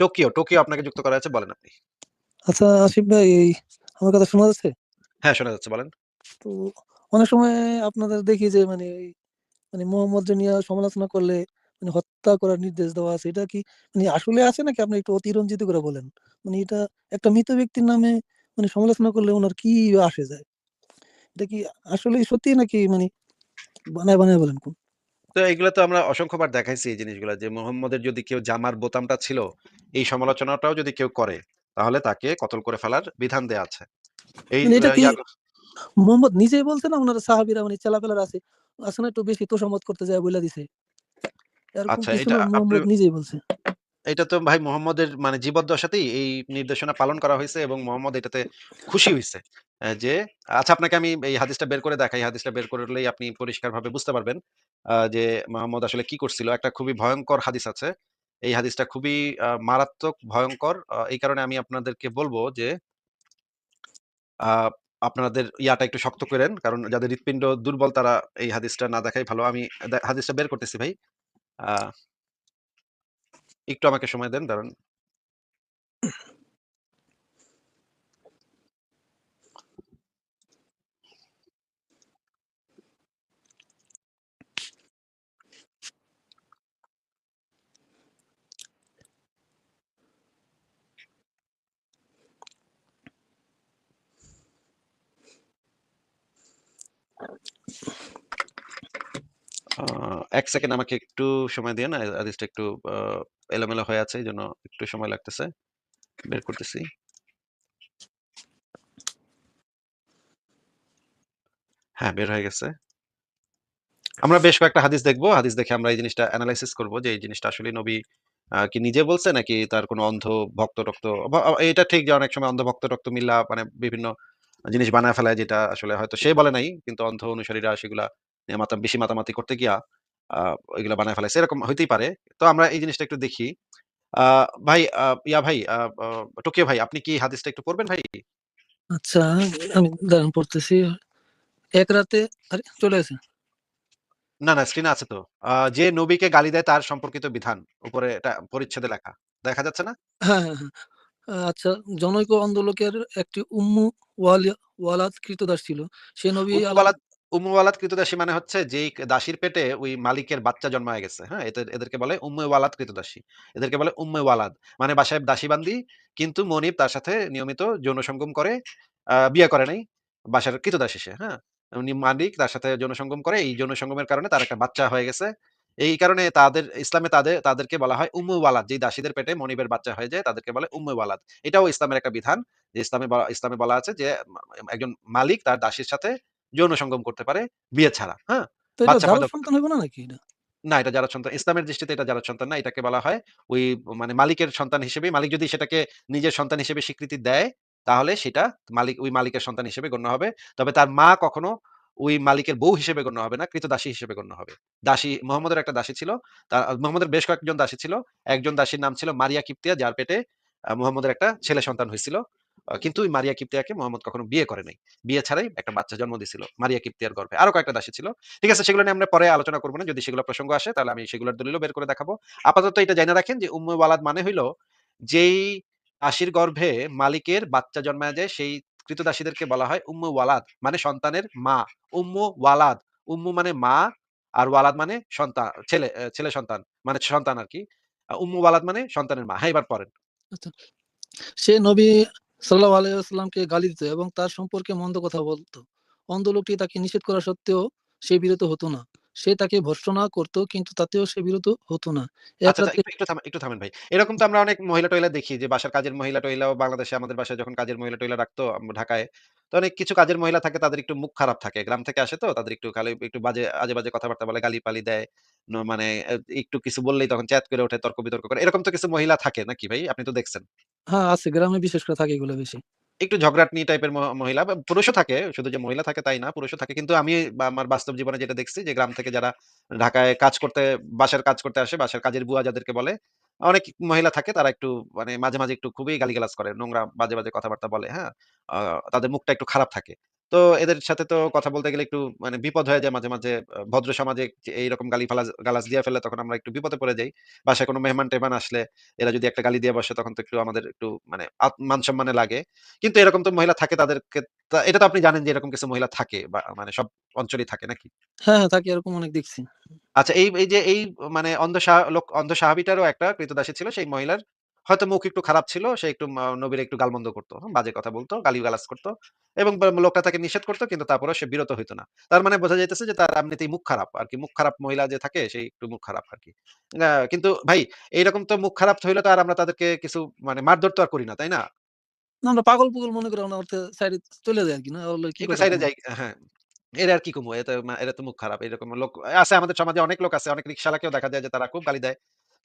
Tokyo, Tokyo আপনাকে যুক্ত করা আছে বলেন আপনি। আচ্ছা আসিফ ভাই এই আমার কথা শোনা যাচ্ছে? হ্যাঁ, শোনা যাচ্ছে বলেন। তো অনেক সময় আপনাদের দেখি যে মানে মানে মোহাম্মদকে নিয়ে সমালোচনা করলে মানে হত্যা করার নির্দেশ দেওয়া আছে। এটা কি মানে আসলে আছে নাকি আপনি একটু অতিরঞ্জিত করে বলেন? মানে এটা একটা মৃত ব্যক্তির নামে মানে সমালোচনা করলে ওনার কি আসে যায়? এটা কি আসলে সত্যি নাকি মানে বানায়, বানায় বলেন কোন? তো এগুলো তো আমরা অসংখ্যবার দেখাইছি এই জিনিসগুলো যে মোহাম্মদের যদি কেউ জামার বোতামটা ছিল, এই সমালোচনাটাও যদি কেউ করে, তাহলে তাকে কতল করে ফেলার বিধান দেয়া আছে। এই মানে এটা কি মোহাম্মদ নিজেই বলছে না উনার সাহাবীরা মানে চেলাপেলারা আছে, আসলে একটু বেশি তোষামত করতে যায় বলে দিছে? আচ্ছা এটা আপনি নিজেই বলছে? এটা তো ভাই মোহাম্মদের মানে জীবদ্দশাতেই এই নির্দেশনা পালন করা হয়েছে এবং মোহাম্মদ এটাতে খুশি হয়েছে যে আচ্ছা আপনাকে আমি এই হাদিসটা বের করে দেখাই। হাদিসটা বের করলেই আপনি পরিষ্কারভাবে বুঝতে পারবেন যে মোহাম্মদ আসলে কি করছিল। একটা খুবই ভয়ঙ্কর হাদিস আছে। এই হাদিসটা খুবই মারাত্মক ভয়ঙ্কর এই কারণে আমি আপনাদেরকে বলব যে আপনাদের ইয়াটা একটু শক্ত করেন কারণ যাদের হৃৎপিণ্ড দুর্বল তারা এই হাদিসটা না দেখাই ভালো। আমি হাদিসটা বের করতেছি ভাই। আ একটু আমাকে সময় দেন দাঁড়ান। ১ সেকেন্ড আমাকে একটু সময় দিয়ে না হাদিসটা একটু এলোমেলো হয়ে আছে। এই জন্য একটু সময় লাগতেছে। বের করতেছি। হ্যাঁ, বের হয়ে গেছে। আমরা বেশ কয়েকটা হাদিস দেখব। হাদিস দেখে আমরা এই জিনিসটা এনালাইসিস করব যে এই জিনিসটা আসলে নবী কি নিজে বলছে নাকি তার কোনো অন্ধ ভক্ত-টক্ত এটা ঠিক যে অনেক সময় অন্ধ ভক্ত-টক্ত মিল্লা মানে বিভিন্ন জিনিস বানায় ফেলায় যেটা আসলে হয়তো সে বলে নাই। কিন্তু অন্ধ অনুসারীরা সেগুলা মাতা বেশি মাতামাতি করতে গিয়া এগুলা বানায় ফেলাইছে। এরকম হইতেই পারে। তো আমরা এই জিনিসটা একটু দেখি। ভাই ইয়া ভাই টোকিও ভাই আপনি কি হাদিসটা একটু পড়বেন ভাই? আচ্ছা আমি দাঁড়ান পড়তেছি। এক রাতে আরে চলে গেছে। না, না স্ক্রিনে আছে তো। যে নবীকে গালি দেয় তার সম্পর্কিত বিধান। উপরে এটা পরিচ্ছেদে লেখা। দেখা যাচ্ছে না? হ্যাঁ, হ্যাঁ, হ্যাঁ। আচ্ছা জনৈক অন্ধ লোকের একটি উম্মু ওয়ালাদ ক্রীতদাস ছিল। সে নবী ওয়ালাদ উম্মু ক্রীতদাসী মানে হচ্ছে যেই দাসীর পেটে ওই মালিকের বাচ্চা জন্মায় গেছে। হ্যাঁ? এদের এদেরকে বলে উম্মে ক্রীতদাসী। এদেরকে বলে উম্মে। মানে বাসায় দাসী-বান্দী কিন্তু মনিব তার সাথে নিয়মিত যৌন সঙ্গম করে। বিয়ে করে নাই। বাসার ক্রীতদাসী সে। হ্যাঁ? মালিক, তার সাথে যৌন সঙ্গম করে। এই যৌন সঙ্গমের কারণে তার একটা বাচ্চা হয়ে গেছে। এই কারণে তাদের, ইসলামে তাদের তাদেরকে বলা হয় উম্মে ওয়ালাদ। যেই দাসীদের পেটে মনিবের বাচ্চা হয়ে যায়, তাদেরকে বলে উম্মে ওয়ালাদ। এটাও ইসলামের একটা বিধান। যে ইসলামে ইসলামে বলা আছে যে একজন মালিক তার দাসীর সাথে যৌন সঙ্গম করতে পারে বিয়ে ছাড়া। হ্যাঁ? বাচ্চা সন্তান না নাকি এটা? না, এটা জারজ সন্তান। ইসলামের দৃষ্টিতে এটা জারজ সন্তান না। এটাকে বলা হয় ওই মানে মালিকের সন্তান হিসেবেই মালিক যদি সেটাকে নিজের সন্তান হিসেবে স্বীকৃতি দেয়, তাহলে সেটা মালিক ওই মালিকের সন্তান হিসেবে গণ্য হবে। তবে তার মা কখনো ওই মালিকের বউ হিসেবে গণ্য হবে না, ক্রীতদাসী হিসেবে গণ্য হবে। দাসী মুহাম্মদের একটা দাসী ছিল। তা মুহাম্মদের বেশ কয়েকজন দাসী ছিল। একজন দাসীর নাম ছিল মারিয়া কিপ্তিয়া যার পেটে মোহাম্মদের একটা ছেলে সন্তান হইছিল। কিন্তু মারিয়া কিপ্তিয়াকে মুহাম্মদ কখনো বিয়ে করে নাই। বিয়ে ছাড়াই একটা বাচ্চা জন্ম দিছিল। মারিয়া কিপ্তিয়ার গর্ভে। আরও কয়েকটা দাসী ছিল। ঠিক আছে সেগুলো নিয়ে আমরা পরে আলোচনা করব না। যদি সেগুলো প্রসঙ্গ আসে তাহলে আমি সেগুলোর দলিলও বের করে দেখাবো। আপাতত এটা জাইনা রাখেন যে উম্মে ওয়ালাদ মানে হইল যেই দাসীর গর্ভে মালিকের বাচ্চা জন্মায়া যায় সেই ক্রীতদাসীদেরকে বলা হয় উম্মে ওয়ালাদ মানে সন্তানের মা। উম্মু ওয়ালাদ। উম্মু মানে মা আর ওয়ালাদ মানে সন্তান ছেলে ছেলে সন্তান। মানে সন্তান আর কি উম্মু ওয়ালাদ মানে সন্তানের মা। হ্যাঁ, এবার পড়েন। আচ্ছা। সে নবী সাল্লাল্লাহু আলাইসাল্লামকে গালি দিত এবং তার সম্পর্কে মন্দ কথা বলতো অন্ধ লোকটি তাকে নিষেধ করা সত্ত্বেও সে বিরত হতো না। সে তাকে ভর্ৎসনা করত কিন্তু তাতেও সে বিরত হতো না। আচ্ছা, আচ্ছা একটু, একটু থামেন, ভাই। এরকম তো আমরা অনেক মহিলা-টহিলা দেখি যে বাসার কাজের মহিলা-টহিলাও বাংলাদেশে আমাদের বাসায় যখন কাজের মহিলা-টহিলা রাখতো ঢাকায়। তো অনেক কিছু কাজের মহিলা থাকে তাদের একটু মুখ খারাপ থাকে। গ্রাম থেকে আসে তো তাদের একটু খালি একটু বাজে আজে-বাজে কথাবার্তা বলে, গালি-পালি দেয়। মানে একটু কিছু বললেই তখন চ্যাত করে ওঠে, তর্ক-বিতর্ক করে। এরকম তো কিছু মহিলা থাকে নাকি ভাই? আপনি তো দেখছেন। হ্যাঁ, আছে গ্রামে বিশেষ করে থাকে এগুলো বেশি। একটু ঝগড়াটনি টাইপের মহিলা পুরুষও থাকে। শুধু যে মহিলা থাকে তাই না, পুরুষও থাকে। কিন্তু আমি আমার বাস্তব জীবনে যেটা দেখছি যে গ্রাম থেকে যারা ঢাকায় কাজ করতে বাসার কাজ করতে আসে, বাসার কাজের বুয়া যাদেরকে বলে, অনেক মহিলা থাকে তারা একটু মানে মাঝে, মাঝে একটু খুবই গালিগালাজ করে। নোংরা বাজে, বাজে কথাবার্তা বলে, হ্যাঁ? তাদের মুখটা একটু খারাপ থাকে। তো এদের সাথে তো কথা বলতে গেলে একটু মানে বিপদ হয়ে যায় মাঝে, মাঝে আ ভদ্র সমাজে যে এইরকম গালি-ফালাজ গালাজ দিয়ে ফেললে তখন আমরা একটু বিপদে পড়ে যাই। বাসায় কোনো মেহমান-টেহমান আসলে এরা যদি একটা গালি দিয়ে বসে তখন তো একটু আমাদের একটু মানে আত মান-সম্মানে লাগে। কিন্তু এরকম তো মহিলা থাকে তাদেরকে তা এটা তো আপনি জানেন যে এরকম কিছু মহিলা থাকে বা মানে সব অঞ্চলেই থাকে নাকি? হ্যাঁ, হ্যাঁ, থাকে এরকম অনেক দেখছি। আচ্ছা এই এই যে এই মানে অন্ধ লোক অন্ধ সাহাবীটারও একটা ক্রীতদাসী ছিল। সেই মহিলার হয়তো মুখ একটু খারাপ ছিল। সে একটু নবীর একটু গালমন্দ করত। বাজে কথা বলত, গালি-গালাজ করত। এবং লোকটা তাকে নিষেধ করত কিন্তু তারপরেও সে বিরত হইত না। তার মানে বোঝা যাইতেছে যে তার এমনিতেই মুখ খারাপ আরকি। মুখ খারাপ মহিলা যে থাকে সেই একটু মুখ খারাপ আরকি। আ কিন্তু ভাই এইরকম তো মুখ খারাপ হইলে তো আর আমরা তাদেরকে কিছু মানে মারধর তো আর করি না, তাই না? আমরা পাগল-পুগল মনে করে না ওতে সাইডে চলে যাই আরকি না কি সাইডে যাই হ্যাঁ। এরা আর কি কমু? এরা তো এরা তো মুখ খারাপ। এরকম লোক আছে আমাদের সমাজে অনেক লোক আছে। অনেক রিক্শাওয়ালাকেও দেখা যায় যে তারা খুব গালি দেয়।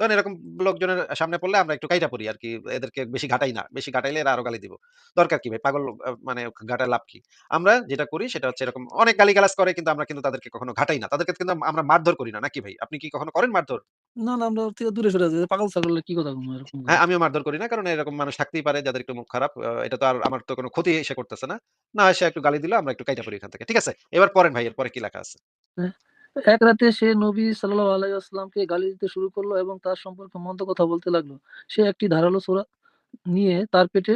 তখন এরকম লোকজনের সামনে পড়লে আমরা একটু কাইটা পড়ি আরকি। এদেরকে বেশি ঘাটাই না। বেশি ঘাটাইলে এরা আরও গালি দিব। দরকার কি ভাই? পাগল মানে ঘাটায় লাভ কি? আমরা যেটা করি সেটা হচ্ছে এরকম অনেক গালি গালিগালাজ করে কিন্তু আমরা কিন্তু তাদেরকে কখনো ঘাটাই না। তাদেরকে কিন্তু আমরা মারধর করি না নাকি ভাই? আপনি কি কখনো করেন মারধর? না, না আমরা থেকে দূরে সরে যাই। পাগল-ছাগলের কি কথা এরকম হ্যাঁ, আমিও মারধর করি না। কারণ এরকম মানুষ থাকতেই পারে যাদের একটু মুখ খারাপ। এটা তো আর আমার তো কোনো ক্ষতি সে করতেছে না। না হয় সে একটু গালি দিল, আমরা একটু কাইটা পড়ি এখান থেকে। ঠিক আছে? এবার পরেন ভাই, এরপরে কি লেখা আছে? এক রাতে সে নবী সাল্লাল্লাহু আলাইহি ওয়াসাল্লামকে গালি দিতে শুরু করল এবং তার সম্পর্কে মন্দ কথা বলতে লাগল। সে একটি ধারালো ছোরা নিয়ে তার পেটে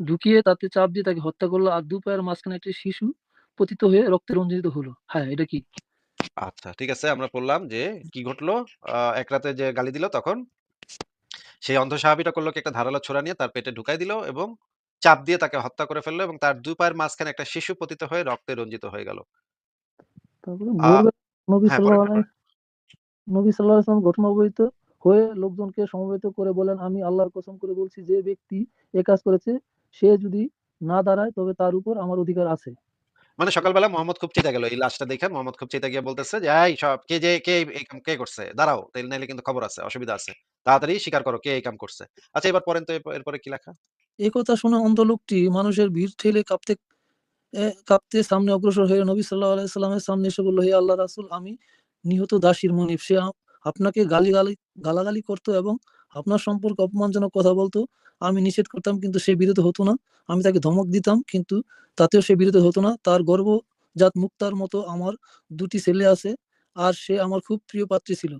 ঢুকিয়ে তাতে চাপ দিয়ে তাকে হত্যা করল। আর ২ পায়ের মাঝখানে একটি শিশু পতিত হয়ে রক্তে রঞ্জিত হলো। হায়! এটা কি? আচ্ছা, ঠিক আছে। আমরা পড়লাম যে কি ঘটলো? এক রাতে যে গালি দিল তখন সেই অন্ধ সাহাবীটা করল একটা ধারালো ছোড়া নিয়ে তার পেটে ঢুকাই দিল এবং চাপ দিয়ে তাকে হত্যা করে ফেলল এবং তার ২ পায়ের মাঝখানে একটা শিশু পতিত হয়ে রক্তে রঞ্জিত হয়ে গেল। নবী হ্যাঁ, সাল্লাল্লাহু আলাইহি নবী সাল্লাল্লাহু আলাইহি ওয়াসাল্লাম ঘটনা হয়ে লোকজনকে সমবেত করে বলেন, "আমি আল্লাহর কসম করে বলছি যে ব্যক্তি এ কাজ করেছে সে যদি না দাঁড়ায় তবে তার উপর আমার অধিকার আছে।" মানে সকালবেলা মোহাম্মদ খুব চিন্তা গেল। এই লাশটা দেখে মোহাম্মদ খুব চিন্তা গিয়ে বলতেছে যে, "এই সব কে যে কে এই কাম কে করছে? দাঁড়াও। তাইলে নাইলে কিন্তু খবর আছে, অসুবিধা আছে। তাড়াতাড়ি স্বীকার করো কে এই কাম করছে।" আচ্ছা এবার পড়েন তো এরপ এরপরে কি লেখা? এ কথা শুনে অন্ধ লোকটি মানুষের ভিড় ঠেলে কাঁপতে কাঁপতে সামনে অগ্রসর হয়ে নবী সাল্লাল্লাহু আলাইহি সাল্লামের সামনে এসে বলল, "হে আল্লাহর রাসূল আমি নিহত দাসীর মনিব। সে আপনাকে গালিগালি গালাগালি করতো এবং আপনার সম্পর্কে অপমানজনক কথা বলতো আমি নিষেধ করতাম কিন্তু সে বিরত হতো না। আমি তাকে ধমক দিতাম কিন্তু তাতেও সে বিরত হতো না। তার গর্ভজাত মুক্তার মতো আমার দুটি ছেলে আছে। আর সে আমার খুব প্রিয় পাত্রী ছিল।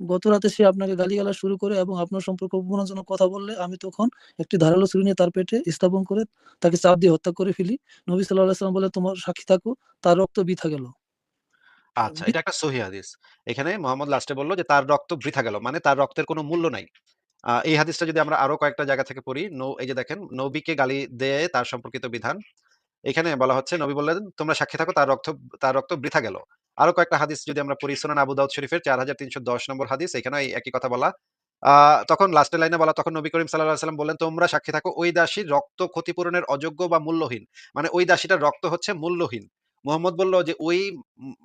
গতরাতে গতরাতে সে আপনাকে গালিগালাজ শুরু করে এবং আপনার সম্পর্কে অপমানজনক কথা বললে আমি তখন একটি ধারালো ছুরি নিয়ে তার পেটে স্থাপন করে তাকে চাপ দিয়ে হত্যা করে ফেলি। নবী সাল্লাল্লাহু আলাইহি ওয়াসাল্লাম বললেন, "তোমার সাক্ষী থাকো, তার রক্ত বৃথা গেল।" আচ্ছা, এটা একটা সহিহ হাদিস। এখানে মোহাম্মদ লাস্টে বলল যে তার রক্ত বৃথা গেল। মানে তার রক্তের কোনো মূল্য নাই। এই হাদিসটা যদি আমরা আরও কয়েকটা জায়গা থেকে পড়ি, নৌ এই যে দেখেন নবীকে গালি দেয়ে তার সম্পর্কিত বিধান। এখানে বলা হচ্ছে নবী বললেন, "তোমরা সাক্ষী থাকো তার রক্ত তার রক্ত বৃথা গেল।" আরও কয়েকটা হাদিস যদি আমরা পড়ি সুনান আবু দাউদ শরীফের ৪৩১০ নম্বর হাদিস এখানেও এই একই কথা বলা। তখন লাস্টের লাইনে বলা তখন নবী করিম সাল্লাল্লাহু আলাইহি ওয়াসাল্লাম বললেন, "তোমরা সাক্ষী থাকো ওই দাসীর রক্ত ক্ষতিপূরণের অযোগ্য বা মূল্যহীন।" মানে ওই দাসীটার রক্ত হচ্ছে মূল্যহীন। মুহাম্মদ বলল যে ওই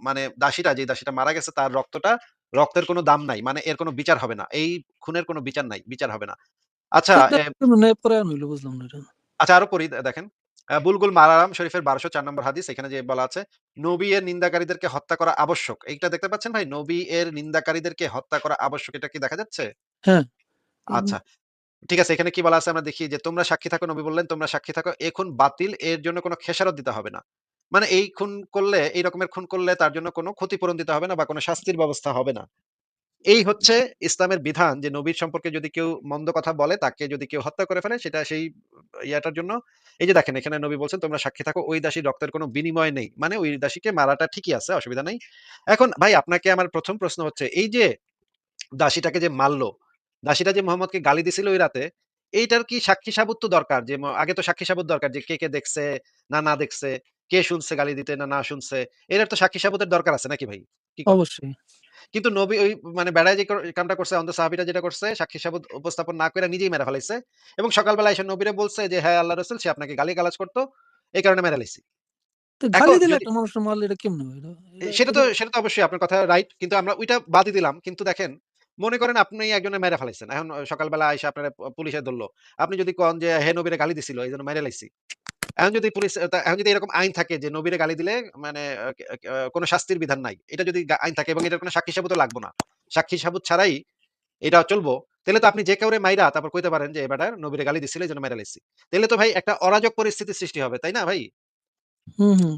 মানে দাসীটা যে দাসীটা মারা গেছে তার রক্তটা রক্তের কোনো দাম নাই। মানে এর কোনো বিচার হবে না। এই খুনের কোনো বিচার নাই। বিচার হবে না। আচ্ছা। আচ্ছা আরও পড়ি দেখেন। বুলগুল মারারাম শরীফের ১২০৪ নম্বর হাদিস এখানে যে বলা আছে, "নবী এর নিন্দাকারীদেরকে হত্যা করা আবশ্যক।" এইটা দেখতে পাচ্ছেন ভাই? নবী এর নিন্দাকারীদেরকে হত্যা করা আবশ্যক। এটা কি দেখা যাচ্ছে? হ্যাঁ, আচ্ছা। ঠিক আছে এখানে কি বলা আছে আমরা দেখি যে, "তোমরা সাক্ষী থাকো" নবী বললেন, "তোমরা সাক্ষী থাকো এ খুন বাতিল, এর জন্য কোনো খেসারত দিতে হবে না।" মানে এই খুন করলে এই রকমের খুন করলে তার জন্য কোনো ক্ষতিপূরণ দিতে হবে না বা কোনো শাস্তির ব্যবস্থা হবে না। এই হচ্ছে ইসলামের বিধান যে নবীর সম্পর্কে যদি কেউ মন্দ কথা বলে, তাকে যদি কেউ হত্যা করে ফেলে সেটা সেই ইয়াটার জন্য এই যে দেখেন এখানে নবী বলছেন, "তোমরা সাক্ষী থাকো ওই দাসীর রক্তের কোনো বিনিময় নেই।" মানে ওই দাসীকে মারাটা ঠিকই আছে, অসুবিধা নাই। এখন ভাই আপনাকে আমার ১ম প্রশ্ন হচ্ছে এই যে দাসীটাকে যে মারলো দাসীটা যে মোহাম্মদকে গালি দিছিল ওই রাতে, এইটার কি সাক্ষী সাবুত তো দরকার যে আগে তো সাক্ষী সাবুত দরকার যে কে, কে দেখছে না, না দেখছে, কে শুনছে গালি দিতে না, না শুনছে। এটার তো সাক্ষী সাবুতের দরকার আছে নাকি ভাই? কি কন? অবশ্যই। কিন্তু নবী ওই মানে বেড়ায় যে কর কামটা করছে অন্ধ সাহাবীরা যেটা করছে সাক্ষী সাবুত উপস্থাপন না কইরা নিজেই মেরে ফেলাইছে এবং সকালবেলা এসে নবীরে বলছে যে, "হ্যাঁ, আল্লাহর রাসূল সে আপনাকে গালি-গালাজ করত। এই কারণে মেরে লাইছি।" তো গালি এখন দিলে যদি একটা মানুষকে মারলে এটা কেমনে হয়? এটা এ এটা সেটা তো এটা সেটা তো অবশ্যই আপনার কথা রাইট। কিন্তু আমরা ওইটা বাদই দিলাম। কিন্তু দেখেন, মনে করেন আপনি একজনের মাইরা ফেলাইছেন। এখন সকালবেলা আইসা আপনারে প পুলিশে ধরল। আপনি যদি কন যে, "হে নবীরে গালি দিছিল, এইজন্য মাইরা লাইছি।" এখন যদি পুলিশ এখন যদি এরকম আইন থাকে যে নবীরে গালি দিলে মানে কোন শাস্তির বিধান নাই। এটা যদি আইন থাকে এবং এটার কোন সাক্ষী সাবুতও লাগবো না। সাক্ষী সাবুত ছাড়াই এটা চলবো। তাইলে তো আপনি যে কাউরে মাইরা তারপর কইতে পারেন যে, "এ বেটা নবীরে গালি দিছিল এজন্য মাইরা লাইছি।" তাইলে তো ভাই একটা অরাজক পরিস্থিতির সৃষ্টি হবে, তাই না ভাই? হুম, হুম।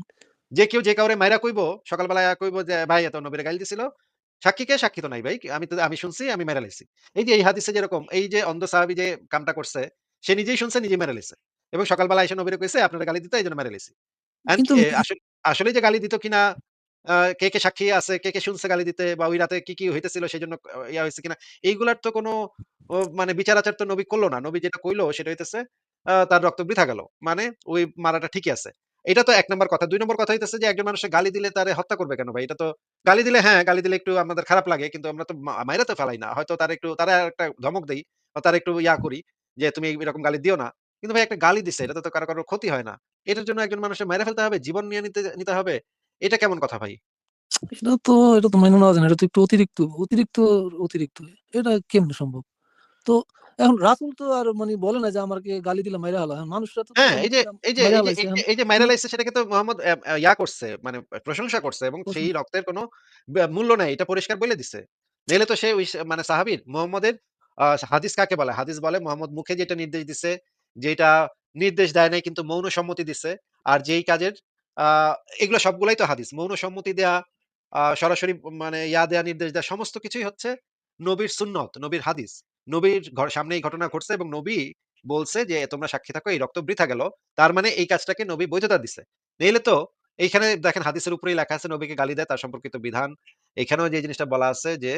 যে কেউ যে কাউরে মাইরা কইবো, সকালবেলা আয়া কইবো যে, "ভাই এত নবীরে গাইল দিছিল।" সাক্ষী কে? সাক্ষী তো নাই ভাই। আমি তো আমি শুনছি, আমি মাইরা লাইছি। এই যে এই হাদিসে যেরকম এই যে অন্ধ সাহাবী যে কামটা করছে, সে নিজেই শুনছে, নিজে মেরে লাইছে। এবং সকালবেলা আইসা নবীরে কইছে, "আপনারে গালি দিত, এইজন্য মাইরা লাইছি।" অ্যান্ড কিন্তু এ আসল যে গালি দিত কিনা, কে, কে সাক্ষী আছে, কে, কে শুনছে গালি দিতে বা ওই রাতে কি, কি হইতেছিল সেজন্য আ ইয়া হইছে কিনা, এইগুলার তো কোনো মানে বিচার-আচার তো নবী করল না। নবী যেটা কইল সেটা হইতেছে তার রক্ত বৃথা গেল। মানে ওই মারাটা ঠিকই আছে। এটা তো এক নম্বর কথা। দুই নম্বর কথা হইতেছে যে একজন মানুষকে গালি দিলে তারে হত্যা করবে কেন ভাই? এটা তো গালি দিলে হ্যাঁ, গালি দিলে একটু আমাদের খারাপ লাগে। কিন্তু আমরা তো মাইরা তো ফেলাই না। হয়তো তারে একটু তারা একটা ধমক দেই বা তারে একটু ইয়া করি যে, "তুমি এরকম গালি দিও না।" কিন্তু ভাই একটা গালি দিছে, এটাতে তো কারও, কারও ক্ষতি হয় না। এটার জন্য একজন মানুষকে মাইরা ফেলতে হবে, জীবন নিয়ে নিতে নিতে হবে। এটা কেমন কথা ভাই? এটা তো এটা তো মাইনা নেওয়া যায় না। এটা তো একটু অতিরিক্ত, অতিরিক্ত, অতিরিক্ত। এটা কেমনে সম্ভব? তো এখন রাসূল তো আর মানে বলে না যে আমাকে গালি দিলে মাইরা হালা। মানুষরা তো হ্যাঁ, এই যে এই যে এই যে মাইরা উনি লাইছে সেটাকে তো মোহাম্মদ ইয়া করছে মানে প্রশংসা করছে এবং সেই রক্তের কোনো মূল্য নাই। এটা পরিষ্কার বলে দিছে। নাইলে তো সে মানে সাহাবীর মোহাম্মদের হাদিস কাকে বলে? হাদিস বলে মোহাম্মদ মুখে যেটা নির্দেশ দিছে, যেটা নির্দেশ দেয় নাই কিন্তু মৌন সম্মতি দিছে। আর যেই কাজের এগুলো সবগুলাই তো হাদিস। মৌন সম্মতি দেয়া, সরাসরি মানে ইয়া দেয়া, নির্দেশ দেয়া সমস্ত কিছুই হচ্ছে নবীর সুন্নত, নবীর হাদিস। নবীর ঘ সামনে এই ঘটনা ঘটছে এবং নবী বলছে যে, "তোমরা সাক্ষী থাকো এই রক্ত বৃথা গেল।" তার মানে এই কাজটাকে নবী বৈধতা দিছে। নইলে তো এইখানে দেখেন হাদিসের উপরেই লেখা আছে নবীকে গালি দেয় তার সম্পর্কিত বিধান। এখানেও যে জিনিসটা বলা আছে যে,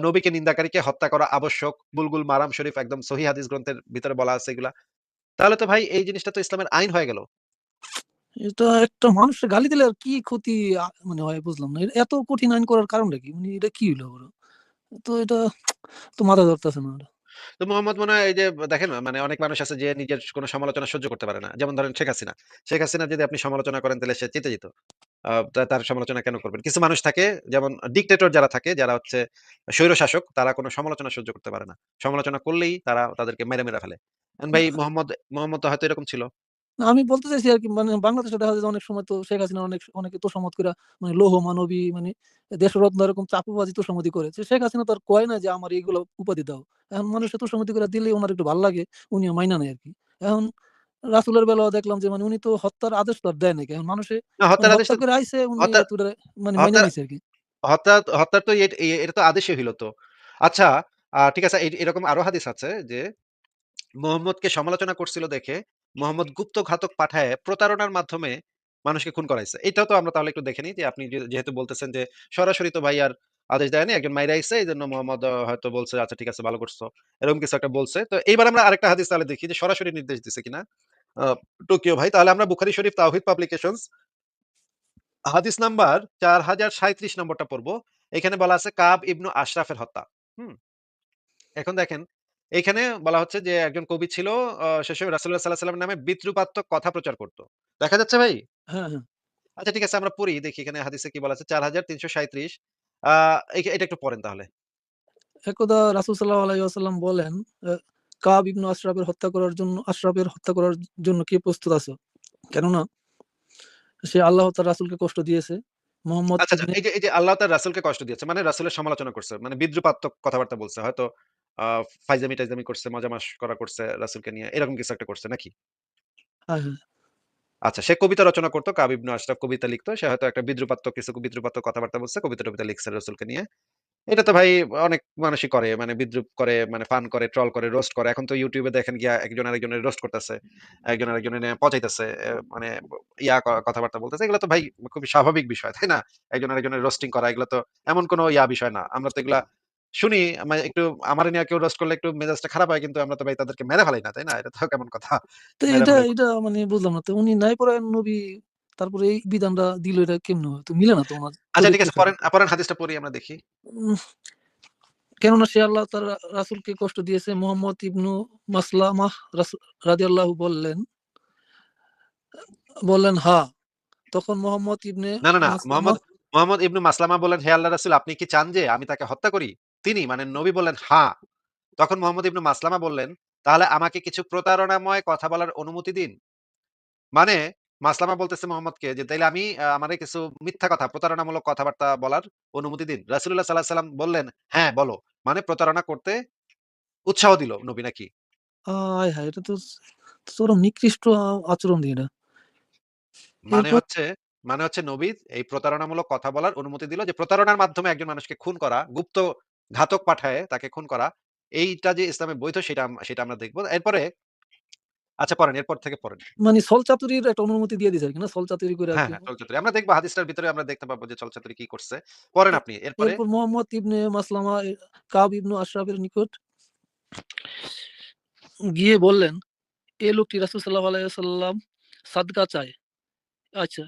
নবীকে নিন্দাকারীকে হত্যা করা আবশ্যক। বুলবুল মারাম শরীফ একদম সহিহ হাদিস গ্রন্থের ভিতরে বলা আছে এগুলা। তাহলে তো ভাই এই জিনিসটা তো ইসলামের আইন হয়ে গেল। এটা একটা মানুষকে গালি দিলে আর কি ক্ষতি মানে হয় বুঝলাম না। এত কঠিন আইন করার কারণটা কি? মানে এটা কি আবার? তো এটা তো মাথা ধরতেছে না। তো মোহাম্মদ মনে হয় এই যে দেখেন মানে অনেক মানুষ আছে যে নিজের কোন সমালোচনা সহ্য করতে পারে না। যেমন ধরেন শেখ হাসিনা। শেখ হাসিনা যদি আপনি সমালোচনা করেন তাহলে সে চেতে যেত। তার সমালোচনা কেন করবেন? কিছু মানুষ থাকে যেমন ডিক্টেটর যারা থাকে, যারা হচ্ছে স্বৈর শাসক তারা কোনো সমালোচনা সহ্য করতে পারে না। সমালোচনা করলেই তারা তাদেরকে মেরে, মেরে ফেলে। এখন ভাই মোহাম্মদ, মোহাম্মদ তো হয়তো এরকম ছিল। না আমি বলতে চাইছি আরকি মানে বাংলাদেশে দেখা যায় যে অনেক সময় তো শেখ হাসিনা অনেক অনেকে তোষামোদ কইরা মানে লৌহ মানবী মানে দেশরত্ন এরকম চাপাবাজি তোষামোদি করে। যে শেখ হাসিনা তো আর কয় না যে আমার এইগুলো উপাধি দাও। এখন মানুষে তোষামোদি করে দিলেই উনার একটু ভালো লাগে, উনিও মাইনা নেয় আরকি। এখন রাসূলের বেলাও দেখলাম যে মানে উনি তো হত্যার আদেশ তো আর দেয় নাকি। এখন মানুষে না মানে হত্যার আদেশ হত্যা তো করে আইছে উনি হত্যা মানে মাইনা হত্যা নিছে আরকি। হত্যা হত্যার তো এট এ এটা তো আদেশই হইল তো। আচ্ছা আ ঠিক আছে এ এরকম আরও হাদিস আছে যে মোহাম্মদকে সমালোচনা করছিল দেখে মোহাম্মদ গুপ্তঘাতক পাঠায়ে প্রতারণার মাধ্যমে মানুষকে খুন করাইছে। এটাও তো আমরা তাহলে একটু দেখে নিই যে আপনি যেহেতু বলতেছেন যে সরাসরি তো ভাই আর আদেশ দেয়নি। একজন মাইরা আইছে এজন্য মোহাম্মদ হয়তো বলছে আচ্ছা ঠিক আছে ভালো করছ। এরকম কিছু একটা বলছে। তো এইবার আমরা আরেকটা হাদিস তাহলে দেখি যে সরাসরি নির্দেশ দিছে কিনা। টোকিও ভাই তাহলে আমরা বুখারী শরীফ তাওহীদ পাবলিকেশন হাদিস নাম্বার ৪০৩৭ নম্বরটা পড়ব এখানে বলা আছে কাব ইবনু আশরাফের হত্যা। হুম? এখন দেখেন, এইখানে বলা হচ্ছে যে একজন কবি ছিল আ সে সময় রাসূলুল্লাহ সাল্লাল্লাহু নামে বিদ্রুপাত্মক কথা প্রচার করত। দেখা যাচ্ছে ভাই? হ্যাঁ, হ্যাঁ। আচ্ছা ঠিক আছে আমরা পড়ি দেখি এখানে হাদিসে কি বলা আছে ৪৩৩৭ আ এইখা এটা একটু পড়েন তাহলে। একদা রাসূল সাল্লাল্লাহু আলাইহি ওয়াসাল্লাম বলেন, আ কাব ইবনু আশরাফের হত্যা করার জন্য আশরাফের হত্যা করার জন্য কে প্রস্তুত আছো? কেননা সে আল্লাহ তার রাসূলকে কষ্ট দিয়েছে। মোহাম্মদ আচ্ছা, আচ্ছা এই যে, আল্লাহ তার রাসূলকে কষ্ট দিয়েছে। মানে রাসূলের সমালোচনা করছে। মানে বিদ্রুপাত্মক কথাবার্তা বলছে। হয়তো আ ফাইজলামি-টাইজলামি করছে, মজা-মশকরা করছে রাসূলকে নিয়ে। এরকম কিছু একটা করছে নাকি? হ্যাঁ, হ্যাঁ। আচ্ছা, সে কবিতা রচনা করত। কাব ইবনে আশরাফ কবিতা লিখত। সে হয়তো একটা বিদ্রুপাত্মক কিছু বিদ্রুপাত্মক কথাবার্তা বলছে। কবিতা-টবিতা লিখছে রাসূলকে নিয়ে। এটা তো ভাই অনেক মানুষই করে। মানে বিদ্রূপ করে, মানে ফান করে, ট্রল করে, রোস্ট করে। এখন তো ইউটিউবে দেখেন গিয়া একজন আরেকজনের রোস্ট করতেছে। একজন আরেকজনের পচাইতেছে। মানে ইয়া কথাবার্তা বলতেছে। এগুলো তো ভাই খুবই স্বাভাবিক বিষয়, তাই না? একজন আরেকজনের রোস্টিং করা এগুলো তো এমন কোনো ইয়া বিষয় না। আমরা তো এগুলা শুনি আমা একটু আমারে নিয়ে কেউ রোস্ট করলে একটু মেজাজটা খারাপ হয় কিন্তু আমরা তো ভাই তাদেরকে মেরে ফেলাই না, তাই না? এটা তো কেমন কথা? তো এটা এটা মানে বুঝলাম না। তো উনি ন্যায়পরায়ণ নবী তারপরে এই বিধানটা দিল এটা কেমনে হয়? তো মিলে না তো আচ্ছা ঠিক আছে হাদিসটা পড়ি আমরা দেখি। কেননা সে আল্লাহ তার রাসূলকে কষ্ট দিয়েছে। মোহাম্মদ ইবনু মাসলামাহ রাস রাদিয়াল্লাহু বললেন বললেন, "হা।" তখন মোহাম্মদ ইবনে না, না, না। মোহাম্মদ, মোহাম্মদ ইবনে মাসলামা বললেন, "হে আল্লাহর রাসূল আপনি কি চান যে আমি তাকে হত্যা করি?" তিনি মানে নবী বললেন, "হ্যাঁ।" তখন মোহাম্মদ ইবনে মাসলামা বললেন, "তাহলে আমাকে কিছু প্রতারণাময় কথা বলার অনুমতি দিন।" মানে মাসলামা বলতেছে মোহাম্মদকে যে, "তাইলে আমি আমারে কিছু মিথ্যা কথা, প্রতারণামূলক কথাবার্তা বলার অনুমতি দিন।" রাসূলুল্লাহ সাল্লাল্লাহু আলাইহি সাল্লাম বললেন, "হ্যাঁ, বলো।" মানে প্রতারণা করতে উৎসাহ দিল নবী নাকি? আয় হায়! এটা তো চরম নিকৃষ্ট আচরণ এটা। মানে হচ্ছে মানে হচ্ছে নবী এই প্রতারণামূলক কথা বলার অনুমতি দিল যে প্রতারণার মাধ্যমে একজন মানুষকে খুন করা, গুপ্ত ঘাতক পাঠায় তাকে খুন করা, এইটা যে ইসলামে বৈধ সেটা সেটা আমরা দেখব। এরপরে আচ্ছা পড়েন, এরপর থেকে পড়েন। মানে ছলচাতুরির একটা অনুমতি দিয়ে দিছে আরকি না? ছলচাতুরি করে হ্যাঁ, হ্যাঁ, চলচাতুরি। আমরা দেখব হাদিসটার ভিতরে আমরা দেখতে পাবো যে চলচাতুরি কি করছে। পড়েন আপনি। এরপরে? এরপর মোহাম্মদ ইবনে মাসলামা কাব ইবনু আশরাফের নিকট গিয়ে বললেন, "এ লোকটি রাসূল সাল্লাল্লাহু আলাইহি ওয়াসাল্লাম সাদকা চায়। আচ্ছা।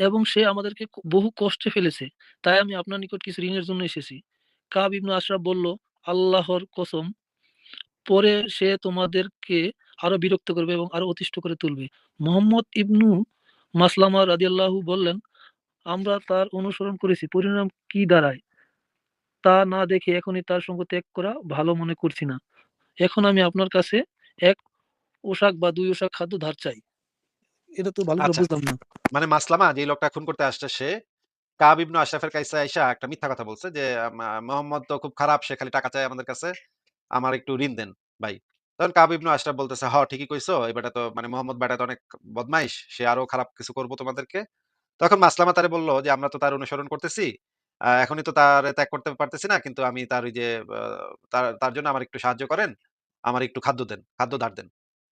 এবং সে আমাদেরকে বহু কষ্টে ফেলেছে। তাই আমি আপনার নিকট কিছু ঋণের জন্য এসেছি।" কাব ইবনু আশরাফ বলল, "আল্লাহর কসম, পরে সে তোমাদেরকে আরও বিরক্ত করবে এবং আরও অতিষ্ঠ করে তুলবে।" মুহাম্মদ ইবনু মাসলামা রাদিয়াল্লাহু বললেন, "আমরা তার অনুসরণ করেছি। পরিণাম কি দাঁড়ায়? তা না দেখে এখনই তার সঙ্গ ত্যাগ করা ভালো মনে করছি না। এখন আমি আপনার কাছে ১ ওশাক বা দুই ওশাক খাদ্য ধার চাই।" এটা তো ভালো করে আচ্ছা। বুঝলাম না। মানে মাসলামা যেই লোকটা খুন করতে আসছে সে কাব ইবনু আশরাফের কাছে আইসা একটা মিথ্যা কথা বলছে যে, "মোহাম্মদ তো খুব খারাপ। সে খালি টাকা চায় আমাদের কাছে। আমার একটু ঋণ দেন ভাই।" তখন কাব ইবনু আশরাফ বলতেছে, "হ ঠিকই কইছো। এই বেটা তো মানে মোহাম্মদ বেটা তো অনেক বদমাইশ। সে আরও খারাপ কিছু করব তোমাদেরকে।" তখন মাসলামা তারে বলল যে, "আমরা তো তার অনুসরণ করতেছি। এখনই তো তার ত্যাগ করতে পারতেছি না। কিন্তু আমি তার ওই যে তার তার জন্য আমার একটু সাহায্য করেন। আমার একটু খাদ্য দেন, খাদ্য ধার দেন।"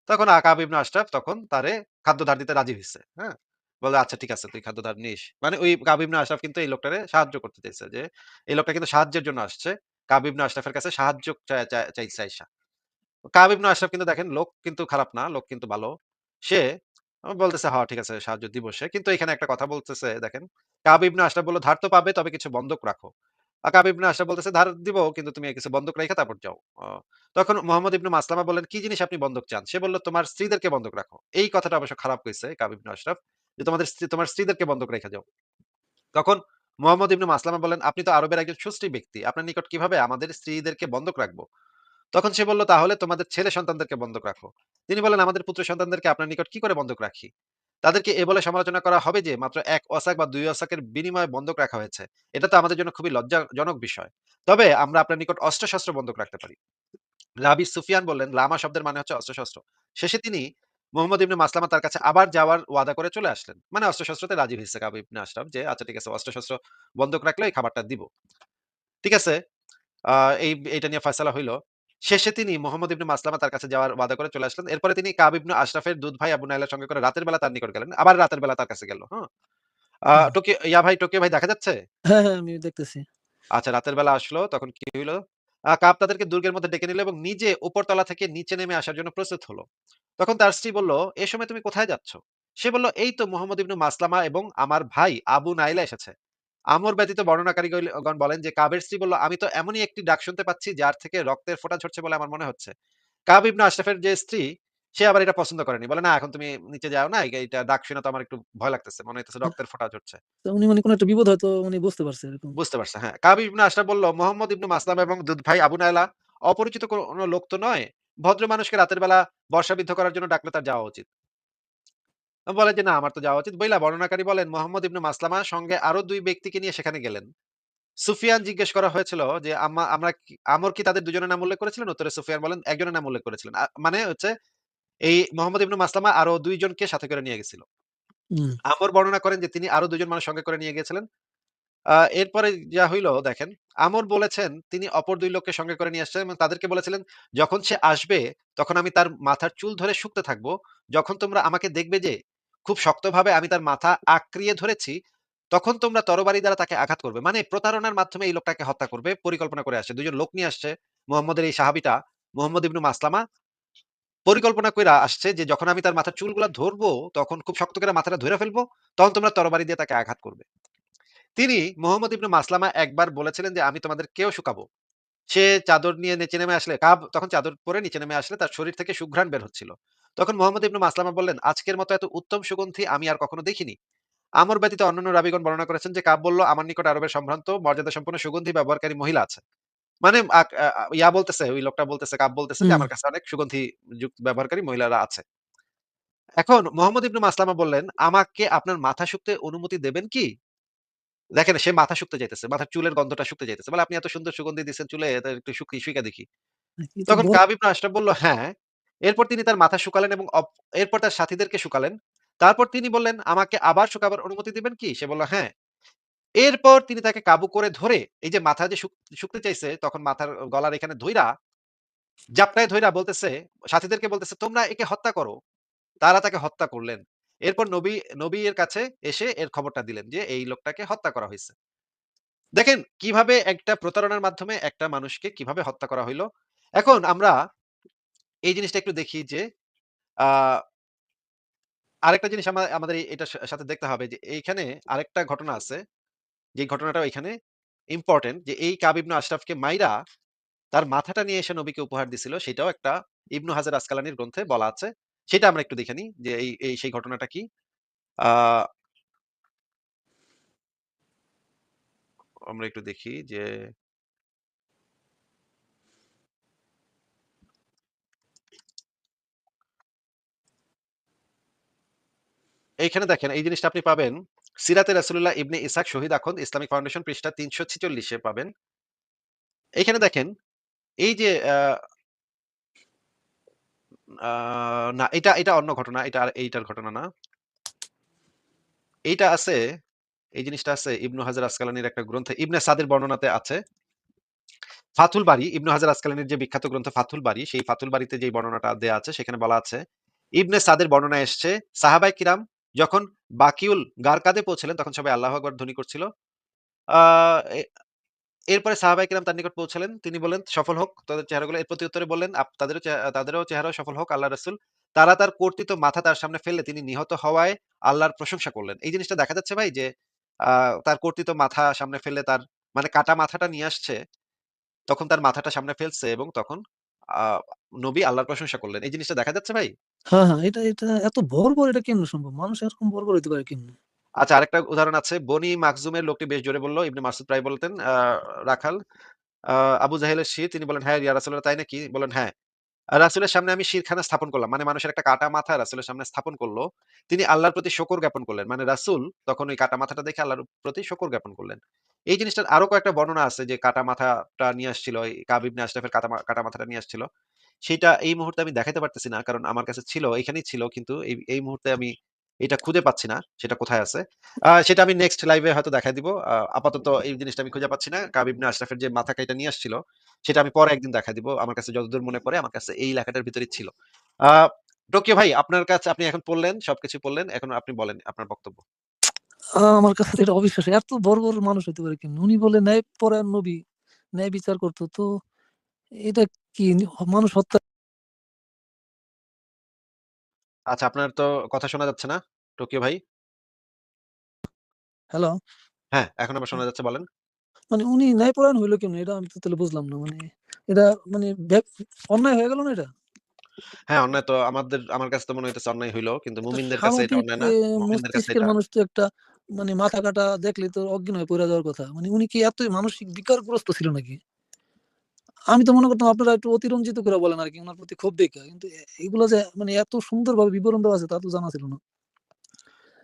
তখন আ কাব আশরাফ তখন তারে খাদ্য ধার দিতে রাজি হইছে। হ্যাঁ? বলে, "আচ্ছা ঠিক আছে তুই খাদ্য ধার নিস।" মানে ওই কাব ইবনু আশরাফ কিন্তু এই লোকটারে সাহায্য করতে চাইছে যে, এই লোকটা কিন্তু সাহায্যের জন্য আসছে। কাব ইবনু আশরাফের কাছে সাহায্য চাইছে আইসা। কাব ইবনু আশরাফ কিন্তু দেখেন লোক কিন্তু খারাপ না, লোক কিন্তু ভালো। সে বলতেছে, "হ ঠিক আছে সাহায্য দিব সে।" কিন্তু এখানে একটা কথা বলতেছে দেখেন, কাব ইবনু আশরাফ বলল, "ধার তো পাবে তবে কিছু বন্ধক রাখো।" কাব ইবনু বলতেছে, "ধার দিব কিন্তু তুমি কিছু বন্ধক তারপর যাও।" তখন মোহাম্মদ ইবনু মাসলামা বললেন, "কি জিনিস আপনি বন্ধক চান?" সে "তোমার স্ত্রীদেরকে বন্ধক রাখো।" এই কথাটা অবশ্য খারাপ কাব ইবনু আশরাফ যে, "তোমাদের তোমার স্ত্রীদেরকে বন্ধক রাইখা যাও।" তখন মোহাম্মদ ইবনু মাসলামা বললেন, "আপনি তো আরবের একজন সুশ্রী ব্যক্তি। আপনার নিকট কীভাবে আমাদের স্ত্রীদেরকে বন্ধক রাখব?" তখন সে বলল, "তাহলে তোমাদের ছেলে সন্তানদেরকে বন্ধক রাখো।" তিনি বলেন "আমাদের পুত্র সন্তানদেরকে আপনার নিকট কি করে বন্ধক রাখি?" তাদেরকে এ বলে সমালোচনা করা হবে যে, মাত্র ১ ওয়াসাক বা ২ ওয়াসাকের বিনিময়ে বন্ধক রাখা হয়েছে। এটা তো আমাদের জন্য খুবই লজ্জাজনক বিষয়। তবে আমরা আপনার নিকট অস্ত্র-শস্ত্র বন্ধক রাখতে পারি। রাবি সুফিয়ান বললেন, "লামা শব্দের মানে হচ্ছে অস্ত্র-শস্ত্র।" শেষে তিনি মোহাম্মদ ইবনে মাসলামা তার কাছে আবার যাওয়ার ওয়াদা করে চলে আসলেন। মানে অস্ত্র-শস্ত্রতে রাজি হইছে কাব ইবনে আশরাফ যে, "আচ্ছা ঠিক আছে অস্ত্র-শস্ত্র বন্ধক রাখলে এই খাবারটা দিব।" ঠিক আছে? এই এইটা নিয়ে ফয়সালা হইল। শেষে তিনি মুহাম্মদ ইবনে মাসলামা তার কাছে যাওয়ার ওয়াদা করে চলে আসলেন। এরপরে তিনি কাব ইবনে আশরাফের দুধ ভাই আবু নাইলার সঙ্গে করে রাতের বেলা তার নিকট গেলেন। আবার রাতের বেলা তার কাছে গেল। হ্যাঁ? ইয়া ভাই, টোকিও ভাই দেখা যাচ্ছে? হ্যাঁ, হ্যাঁ, আমি দেখতেছি। আচ্ছা রাতের বেলা আসলো তখন কি হইল? আ কাব তাদেরকে দুর্গের মধ্যে ডেকে নিল এবং নিজে উপরতলা থেকে নিচে নেমে আসার জন্য প্রস্তুত হলো। তখন তার স্ত্রী বলল, "এ সময় তুমি কোথায় যাচ্ছ?" সে বলল, "এই তো মুহাম্মদ ইবনে মাসলামা এবং আমার ভাই আবু নাইলা এসেছে।" আমর ব্যতীত বর্ণনাকারী গণ বলেন যে কাবের স্ত্রী বলল, "আমি তো এমনই একটি ডাক শুনতে পাচ্ছি যার থেকে রক্তের ফোঁটা ঝরছে বলে আমার মনে হচ্ছে।" কাব ইবনে আশরাফের যে স্ত্রী সে আবার এটা পছন্দ করেনি। বলে, "না এখন তুমি নিচে যাও না। এইটা ডাক শুনে তো আমার একটু ভয় লাগতেছে। মনে হইতেছে হুম। রক্তের ফোঁটা ঝরছে।" উনি মানে কোন একটা বিপদ হয়তো উনি বুঝতে পারছে এরকম। বুঝতে পারছে, হ্যাঁ। কাব ইবনে আশরাফ বলল, "মোহাম্মদ ইবনে মাসলামা এবং দুধ ভাই আবু নায়লা অপরিচিত কোন লোক তো নয়। ভদ্র মানুষকে রাতের বেলা বর্ষাবিদ্ধ করার জন্য ডাকলে তার যাওয়া উচিত।" বলে যে, "না আমার তো যাওয়া উচিত।" বইলা বর্ণনাকারী বলেন, মোহাম্মদ ইবনে মাসলামা সঙ্গে আরও ২ ব্যক্তিকে নিয়ে সেখানে গেলেন। সুফিয়ান জিজ্ঞেস করা হয়েছিল যে, "আম্মা আমরা কি আমর কি তাদের দুজনের নাম উল্লেখ করেছিলেন?" উত্তরে সুফিয়ান বলেন, "একজনের নাম উল্লেখ করেছিলেন।" আ মানে হচ্ছে এই মোহাম্মদ ইবনে মাসলামা আরও ২ জনকে সাথে করে নিয়ে গেছিল। হুম। আমর বর্ণনা করেন যে তিনি আরও ২ জন মানুষ সঙ্গে করে নিয়ে গিয়েছিলেন। আ এরপরে যা হইল দেখেন, আমর বলেছেন তিনি অপর দুই লোককে সঙ্গে করে নিয়ে আসছেন এবং তাদেরকে বলেছিলেন, "যখন সে আসবে তখন আমি তার মাথার চুল ধরে শুঁকতে থাকব। যখন তোমরা আমাকে দেখবে যে খুব শক্তভাবে আমি তার মাথা আঁকড়িয়ে ধরেছি, তখন তোমরা তরবারি দ্বারা তাকে আঘাত করবে।" মানে প্রতারণার মাধ্যমে এই লোকটাকে হত্যা করবে পরিকল্পনা করে আসছে। ২ জন লোক নিয়ে আসছে। মুহাম্মদের এই সাহাবীটা মুহাম্মদ ইবনে মাসলামা পরিকল্পনা করে আসছে যে যখন আমি তার মাথার চুলগুলা ধরবো, তখন খুব শক্ত করে মাথাটা ধরে ফেলব, তখন তোমরা তরবারি দিয়ে তাকে আঘাত করবে। তিনি মোহাম্মদ ইবনে মাসলামা একবার বলেছিলেন যে, "আমি তোমাদের কেউ শুকাবো।" সে চাদর নিয়ে নিচে নেমে আসলে কাব তখন চাদর পরে নিচে নেমে আসলে তার শরীর থেকে সুঘ্রাণ বের হচ্ছিল। তখন মুহাম্মদ ইবনে মাসলামা বললেন, "আজকের মতো এত উত্তম সুগন্ধি আমি আর কখনো দেখিনি।" আমর ব্যতীত অন্যান্য রাবীগণ বর্ণনা করেছেন যে কাব বলল, "আমার নিকট আরবের সম্ভ্রান্ত মর্যাদা সম্পন্ন সুগন্ধি ব্যবহারকারী মহিলা আছে।" মানে ইয়া বলতেছে, ওই লোকটা বলতেছে, কাব বলতেছে যে, "আমার কাছে অনেক সুগন্ধি যুক্ত ব্যবহারকারী মহিলারা আছে।" এখন মোহাম্মদ ইবনে মাসলামা বললেন, "আমাকে আপনার মাথা শুঁকতে অনুমতি দেবেন কি?" দেখেন সে মাথা শুঁকতে চাইতেছে। মাথার চুলের গন্ধটা শুঁকতে চাইতেছে। বলে, "আপনি এত সুন্দর সুগন্ধি দিছেন চুলে, একটু শুকি শুইকা দেখি।" তখন বড় কাব ইবনে আশরাফ বলল, "হ্যাঁ।" এরপর তিনি তার মাথা শুকালেন এবং এরপর তার সাথীদেরকে শুকালেন। তারপর তিনি বললেন, "আমাকে আবার শুকাবার অনুমতি দিবেন কি?" সে বলল, "হ্যাঁ।" এরপর তিনি তাকে কাবু করে ধরে, এই যে মাথা যে শুকতে চাইছে, তখন মাথার গলার এখানে ধইরা, জাপটায় ধইরা বলতেছে, সাথীদেরকে বলতেছে, "তোমরা একে হত্যা করো।" তারা তাকে হত্যা করলেন। এরপর নবী নবী এর কাছে এসে এর খবরটা দিলেন যে, এই লোকটাকে হত্যা করা হইছে। দেখেন কীভাবে একটা প্রতারণার মাধ্যমে একটা মানুষকে কীভাবে হত্যা করা হইল। এখন আমরা এই জিনিসটা একটু দেখি যে, আরেকটা জিনিস আমাদের এটার সাথে দেখতে হবে যে, এইখানে আরেকটা ঘটনা আছে। যে ঘটনাটা এখানে ইম্পোর্টেন্ট যে, এই কাব ইবনে আশরাফকে মাইরা তার মাথাটা নিয়ে এসে নবীকে উপহার দিছিল। সেটাও একটা ইবনু হাজার আসকালানির গ্রন্থে বলা আছে। সেটা আমরা একটু দেখে নিই যে, এই সেই ঘটনাটা কি? আমরা একটু দেখি যে এইখানে দেখেন এই জিনিসটা আপনি পাবেন সিরাতে রাসুল্লাহ Ibn Ishaq Shahid Akhand Islamic foundation পৃষ্ঠা তিনশো ছিচল্লিশে পাবেন। এইখানে দেখেন এই যে না এটা, এটা অন্য ঘটনা। এটা এইটার ঘটনা না। এইটা আছে, এই জিনিসটা আছে ইবনু হাজার আসকালানির একটা ইবনে সাদের বর্ণনাতে আছে। ফাথুল বারী, ইবনু হাজার আসকালানির যে বিখ্যাত গ্রন্থ ফাথুল বারী, সেই ফাথুল বাড়িতে যে বর্ণনাটা দেয়া আছে সেখানে বলা আছে, ইবনে সাদের বর্ণনা এসছে সাহাবাই কিরাম যখন বাকিউল গারকাদে পৌঁছলেন তখন সবাই আল্লাহু আকবার ধ্বনি করছিল। এরপরে সাহাবায়ে কিরাম তার নিকট পৌঁছালেন। তিনি বললেন, "সফল হোক তাদের চেহারাগুলো।" এর প্রত্যুত্তরে বললেন, আপ তাদেরও তাদেরও চেহারা সফল হোক আল্লাহর রাসূল। তারা তার কর্তৃত মাথা তার সামনে ফেললে তিনি নিহত হওয়ায় আল্লাহর প্রশংসা করলেন। এই জিনিসটা দেখা যাচ্ছে ভাই যে, তার কর্তৃত মাথা সামনে ফেললে তার মানে কাটা মাথাটা নিয়ে আসছে। তখন তার মাথাটা সামনে ফেলছে এবং তখন নবী আল্লাহর প্রশংসা করলেন। এই জিনিসটা দেখা যাচ্ছে ভাই? হ্যাঁ, হ্যাঁ। এটা, এটা এত বর্বর এটা কেমনে সম্ভব? মানুষ এরকম বর্বর হইতে পারে কেমনে? আচ্ছা আরেকটা উদাহরণ আছে। বনী মাখজুমের লোকটি বেশ জোরে বলল, ইবনে মাসউদ প্রায় বলতেন রাখাল। আবু জাহেলের শির তিনি বললেন, "হ্যাঁ, ইয়া রাসূলুল্লাহ তাই নাকি?" বললেন, "হ্যাঁ।" রাসূলের সামনে আমি শিরখানা স্থাপন করলাম। মানে মানুষের একটা কাটা মাথা রাসূলের সামনে স্থাপন করল। তিনি আল্লাহর প্রতি শকর জ্ঞাপন করলেন। মানে রাসূল তখন ওই কাটা মাথাটা দেখে আল্লাহর প্রতি শকর জ্ঞাপন করলেন। এই জিনিসটার আরও কয়েকটা বর্ণনা আছে যে কাটা মাথাটা নিয়ে আসছিল। এই কাব ইবনে আশরাফের কাটা কাটা মাথাটা নিয়ে আসছিল। সেটা এই মুহূর্তে আমি দেখাতে পারতেছি না। কারণ আমার কাছে ছিল, এখানেই ছিল। কিন্তু এই, এই মুহূর্তে আমি এটা খুঁজে পাচ্ছি না। সেটা কোথায় আছে। সেটা আমি নেক্সট লাইভে হয়তো দেখায় দিব। আপাতত এই জিনিসটা আমি খুঁজে পাচ্ছি না। কাব ইবনে আশরাফের যে মাথা কাইটা নিয়ে আসছিল, সেটা আমি পরে একদিন দেখায় দিব। আমার কাছে যতদূর মনে পড়ে আমার কাছে এই লেখাটার ভিতরেই ছিল। টোকিও ভাই আপনার কাছে আপনি এখন পড়লেন, সবকিছু পড়লেন। এখন আপনি বলেন আপনার বক্তব্য। আমার কাছে এটা অবিশ্বাস্য। এত বর্বর মানুষ হইতে পারে কেমনে? উনি বলে ন্যায়পরায়ণ নবী, ন্যায় বিচার করতো তো এটা কি মানুষ হত্যা আচ্ছা আপনার তো কথা শোনা যাচ্ছে না, টোকিও ভাই? হ্যালো? হ্যাঁ, এখন আবার হ্যাঁ। শোনা যাচ্ছে বলেন। মানে উনি ন্যায়পরায়ণ হইল কেমনে? এটা আমি তো তাহলে বুঝলাম না। মানে এটা মানে অন্যায় হয়ে গেল না এটা? হ্যাঁ, অন্যায় তো আমাদের আমার কাছে তো মনে হইতেছে অন্যায় হইল। কিন্তু তো মুমিনদের কাছে এটা স্বাভাবিক অন্যায় না। মুমিনদের কাছে মস্তিষ্কের এটা মানুষ তো একটা মানে মাথা কাটা দেখলে তো অজ্ঞান হয়ে পইড়া যাওয়ার কথা। মানে উনি কি এতই মানসিক বিকারগ্রস্ত ছিল নাকি? আমি তো মনে করতাম আপনারা একটু অতিরঞ্জিত করে বলেন আরকি উনার প্রতি ক্ষোভ দেইখা। কিন্তু এ এগুলো যে মানে এত সুন্দরভাবে বিবরণ দেওয়া আছে তা তো জানা ছিল না।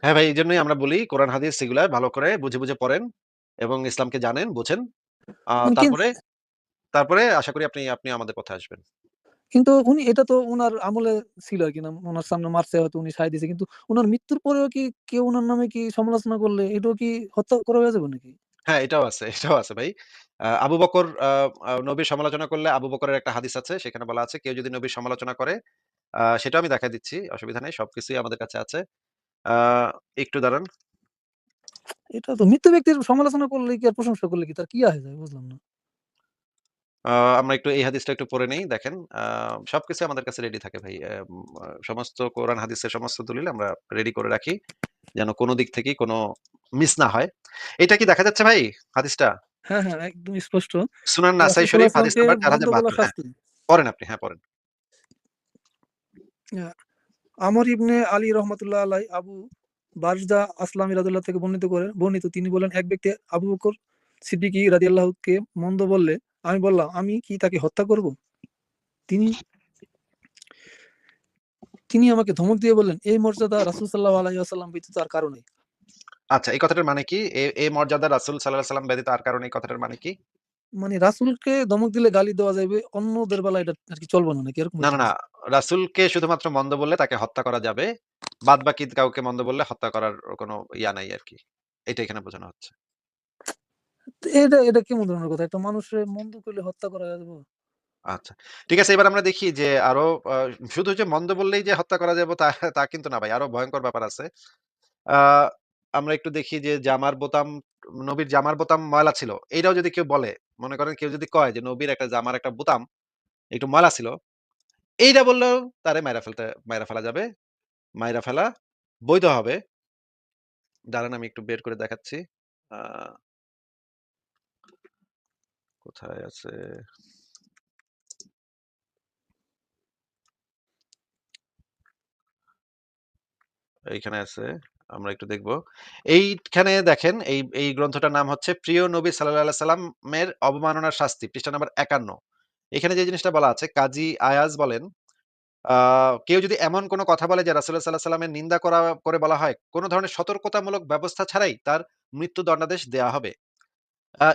হ্যাঁ ভাই, এজন্যই আমরা বলি কোরআন হাদিস এগুলা ভালো করে বুঝে, বুঝে পড়েন এবং ইসলামকে জানেন, বোঝেন। তারপরে, তারপরে আশা করি আপনি, আপনি আমাদের পথে আসবেন। কিন্তু উনি এটা তো উনার আমলে ছিল আরকি না ওনার সামনে মারছে হয়তো উনি সায় দিয়েছে কিন্তু উনার মৃত্যুর পরেও কি কেউ ওনার নামে কি সমালোচনা করলে এটাও কি হত্যা করা হয়ে যাবে নাকি? হ্যাঁ, এটাও আছে, এটাও আছে ভাই। আবু বকর নবীর সমালোচনা করলে আবু বকরের একটা হাদিস আছে। সেখানে বলা আছে কেউ যদি নবীর সমালোচনা করে আ সেটাও আমি দেখায় দিচ্ছি। অসুবিধা নাই। সবকিছুই আমাদের কাছে আছে। একটু দাঁড়ান। এটা তো মৃত ব্যক্তির সমালোচনা করলে কি আর প্রশংসা করলে কি তার কি আসে যায় বুঝলাম না। আমরা একটু এই হাদিসটা একটু পড়ে নেই। দেখেন সবকিছু আমাদের কাছে রেডি থাকে ভাই। সমস্ত কোরআন হাদিসের সমস্ত দলিল আমরা রেডি করে রাখি। যেন কোন দিক থেকেই কোন মিস না হয়। এটা কি দেখা যাচ্ছে ভাই হাদিসটা? হ্যাঁ, হ্যাঁ, একদম স্পষ্ট। সুনান নাসাই শরীফ হাদিস নাম্বার 4072 হ্যাঁ। পড়েন আপনি। হ্যাঁ, পড়েন। আমর ইবনে আলী রহমাতুল্লাহ আলাইহ আবু বারজা আসলামী রাদিয়াল্লাহু থেকে বর্ণিত করে বর্ণিত তিনি বলেন, "এক ব্যক্তি আবু বকর সিদ্দিকী রাদিয়াল্লাহুকে মন্দ বললে, আমি বললাম, আমি কি তাকে হত্যা করব? তিনি তিনি আমাকে ধমক দিয়ে বললেন, "এই মর্যাদা রাসূল সাল্লাল্লাহু আলাইহি ওয়াসাল্লাম ব্যতীত আর কারও নেই।" আচ্ছা এই কথাটার মানে কি? এ এ মর্যাদা রাসূল সাল্লাল্লাহু আলাইহি সাল্লাম ব্যতীত আর কারও নেই কথাটার মানে কি? মানে রাসূলকে ধমক দিলে গালি দেওয়া যাইবে, অন্যদের বেলায় এটা আরকি চলবে না নাকি এরকম না, না, না। রাসূলকে শুধুমাত্র মন্দ বললে তাকে হত্যা করা যাবে। বাদবাকি কাউকে মন্দ বললে হত্যা করার কোন ইয়া নাই আরকি। এটা এখানে বোঝানো হচ্ছে। এটা এটা কেমন ধরনের কথা? একটা মানুষের মন্দ করলে হত্যা করা যাবে? আচ্ছা। ঠিক আছে এবার আমরা দেখি যে আরও শুধু যে মন্দ বললেই যে হত্যা করা যাবে তা তা কিন্তু না ভাই। আরও ভয়ংকর ব্যাপার আছে। আমরা একটু দেখি যে জামার বোতাম নবীর জামার বোতাম ময়লা ছিল। এইটাও যদি কেউ বলে, মনে করেন কেউ যদি কয় যে নবীর একটা জামার একটা বোতাম একটু ময়লা ছিল। এইটা বললেও তারে মাইরা ফেলতে মাইরা ফেলা যাবে। মাইরা ফেলা বৈধ হবে। দাঁড়ান আমি একটু বের করে দেখাচ্ছি। কোথায় আছে? এইখানে আছে। আমরা একটু দেখব। এইখানে দেখেন এই, এই গ্রন্থটার নাম হচ্ছে প্রিয় নবী আলাইহি সাল্লামের অবমাননার শাস্তি। পৃষ্ঠা নাম্বার ৫১ এখানে যে জিনিসটা বলা আছে কাজী আয়াজ বলেন, কেউ যদি এমন কোনো কথা বলে যে রাসূলুল্লাহ সাল্লাল্লাহু আলাইহি সাল্লামের নিন্দা করা করে বলা হয়, কোন ধরনের সতর্কতামূলক ব্যবস্থা ছাড়াই তার মৃত্যু দণ্ডাদেশ দেয়া হবে।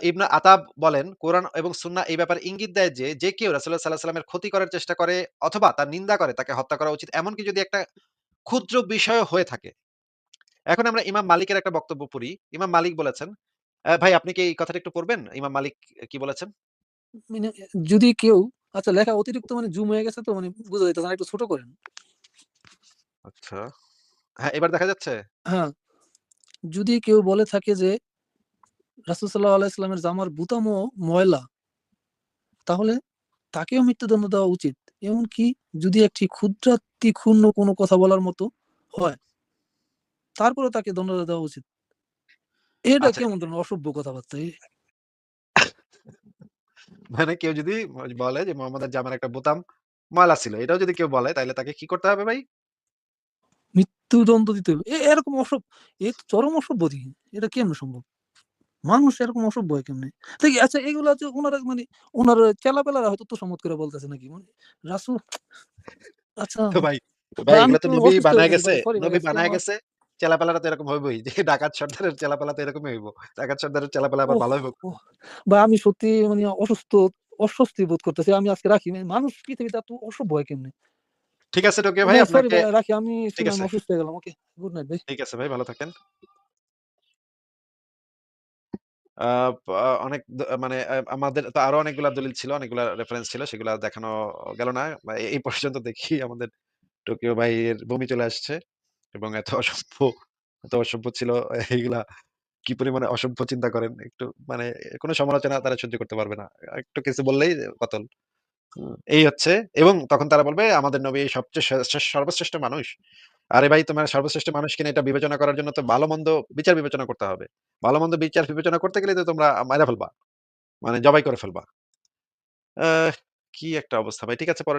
ইবনে আতাব বলেন, কোরআন এবং সুন্না এই ব্যাপারে ইঙ্গিত দেয় যে, যে কেউ রাসূলুল্লাহ সাল্লাল্লাহু আলাইহি সাল্লামের ক্ষতি করার চেষ্টা করে অথবা তার নিন্দা করে তাকে হত্যা করা উচিত। এমনকি যদি একটা ক্ষুদ্র বিষয় হয়ে থাকে। এখন আমরা ইমাম মালিকের একটা বক্তব্য পড়ি। ইমাম মালিক বলেছেন, ভাই আপনি কি এই কথাটা একটু পড়বেন? ইমাম মালিক কি বলেছেন? মানে যদি কেউ আচ্ছা লেখা অতিরিক্ত মানে জুম হয়ে গেছে তো মানে বোঝা যাইতেছে না। একটু ছোট করেন। আচ্ছা। হ্যাঁ, এবার দেখা যাচ্ছে? হ্যাঁ। যদি কেউ বলে থাকে যে রাসূল সাল্লাল্লাহু আলাইহি সাল্লামের জামার বুতামও ময়লা তাহলে তাকেও মৃত্যুদণ্ড দেওয়া উচিত। এমনকি যদি একটি ক্ষুদ্রাতি ক্ষুণ্ণ কোনো কথা বলার মতো হয়। তারপরেও তাকে দণ্ড দেওয়া উচিত। এটা আচ্ছা। কেমন ধরনের অসভ্য কথাবার্তা? মানে কেউ যদি বলে যে মোহাম্মদের জামার একটা বোতাম ময়লা ছিল। এটাও যদি কেউ বলে তাইলে তাকে কি করতে হবে ভাই? মৃত্যুদণ্ড দিতে হবে। এরকম অসভ এ তো চরম অসভ্যতি। এটা কেমনে সম্ভব? মানুষ এরকম অসভ্য হয় কেমনে? তো কি আচ্ছা এগুলা যে উনারা মানে উনার চেলাপেলারা হয়তো তোষামোদ করে বলতেছে নাকি? মানে রাসূল আচ্ছা ভাই, ভাই এগুলা তো নবী বানায় গেছে। ভাই নবী বানায় গেছে। চেলাপেলারা তো এরকম হইবই। যে ডাকাত সর্দারের চেলাপেলা তো এরকমই হইব। ডাকাত সর্দারের চেলাপেলা আবার ভালো হইব। আমি সত্যি মানে অসুস্থ, অস্বস্তি বোধ করতেছি। আমি আজকে রাখি। মানে মানুষ পৃথিবীতে এত অসভ্য হয় কেমনে? ঠিক আছে টোকিও ভাই আপনাকে রাখি। আমি আছে। অসুস্থ হয়ে গেলাম। ওকে। গুড নাইট ভাই। ঠিক আছে ভাই ভালো থাকেন। অনেক মানে আমাদের তো আরও অনেকগুলা দলিল ছিল, অনেকগুলা রেফারেন্স ছিল। সেগুলা দেখানো গেল না। এই পর্যন্ত দেখি আমাদের টোকিও ভাইয়ের বমি চলে আসছে। এবং এত অসভ্য, এত অসভ্য ছিল এইগুলা কি পরিমাণে অসভ্য চিন্তা করেন। একটু মানে কোনো সমালোচনা তারা সহ্য করতে পারবে না। একটু কিছু বললেই কতল। এই হচ্ছে এবং তখন তারা বলবে আমাদের নবী সবচেয়ে সর্বশ্রেষ্ঠ মানুষ। আরে ভাই তোমার সর্বশ্রেষ্ঠ মানুষ কিনা এটা বিবেচনা করার জন্য তো ভালো-মন্দ বিচার বিবেচনা করতে হবে। ভালো-মন্দ বিচার বিবেচনা করতে গেলে তো তোমরা মাইরা ফেলবা। মানে জবাই করে ফেলবা। কি একটা অবস্থা ভাই। ঠিক আছে পরে